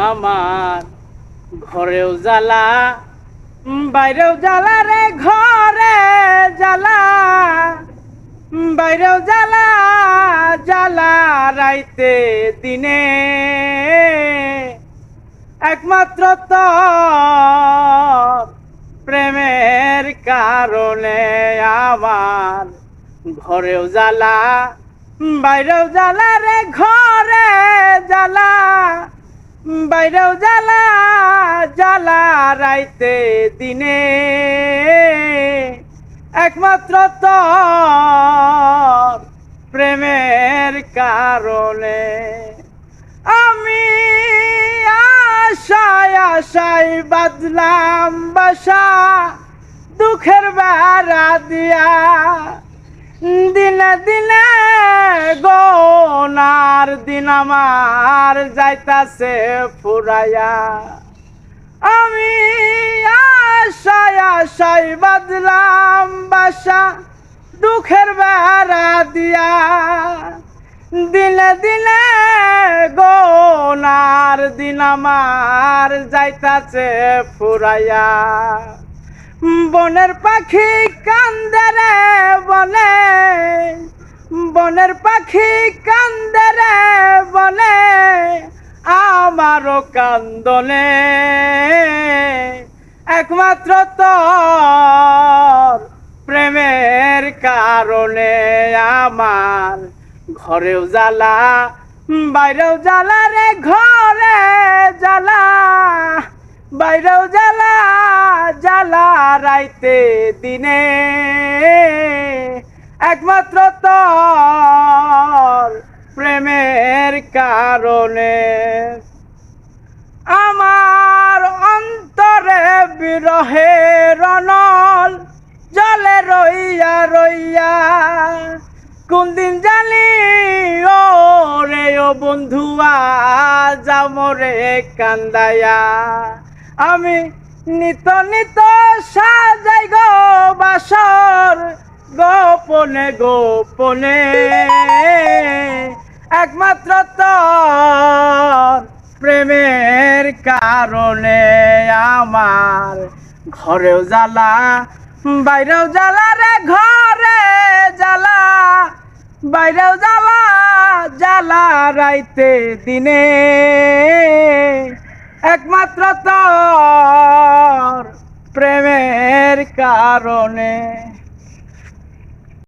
আমার ঘরেও জ্বালা বাইরেও জ্বালা রে, ঘরে জ্বালা। বাইরেও জ্বালা জ্বালা রাইতে দিনে। একমাত্র তোর প্রেমের কারণে আমার ঘরেও জ্বালা বাইরেও জ্বালা রে, ঘরে জ্বালা। বাইরেও জ্বালা জ্বালা রাইতে দিনে। একমাত্র তোর প্রেমের কারণে। আমি আশায় আশায় বাদলাম বাসা, দুঃখের বেড়া দিয়া। দিনে দিনে গোনার দিন আমার যাইতাছে ফুরাইয়া। আমি আশায় আশায় বাদলাম বাসা দুঃখের বেড়া দিয়া। দিনে দিনে গোনার দিন আমার যাইতাছে ফুরাইয়া। বনের পাখি কান্দে রে বনে বনের পাখি কান্দে রে বনে, আমারও কান্দনে। একমাত্র তোর প্রেমের কারণে আমার ঘরেও জ্বালা, বাইরেও জ্বালা রে, ঘরে জ্বালা, বাইরেও জ্বালা জ্বালা রাইতে দিনে। একমাত্র তোর প্রেমের কারণে। আমার অন্তরে বিরহে রনল জলে রইয়া রইয়া। কোন দিন জানি ও রে ও বন্ধুয়া যামরে কান্দায়া। আমি নিত নিত সাজাই গো গোপনে গোপনে। একমাত্র তোর প্রেমের কারণে আমার ঘরেও জ্বালা, বাইরেও জ্বালা রে, ঘরে জ্বালা। বাইরেও জ্বালা জ্বালা রাইতে দিনে। একমাত্র তোর প্রেমের কারণে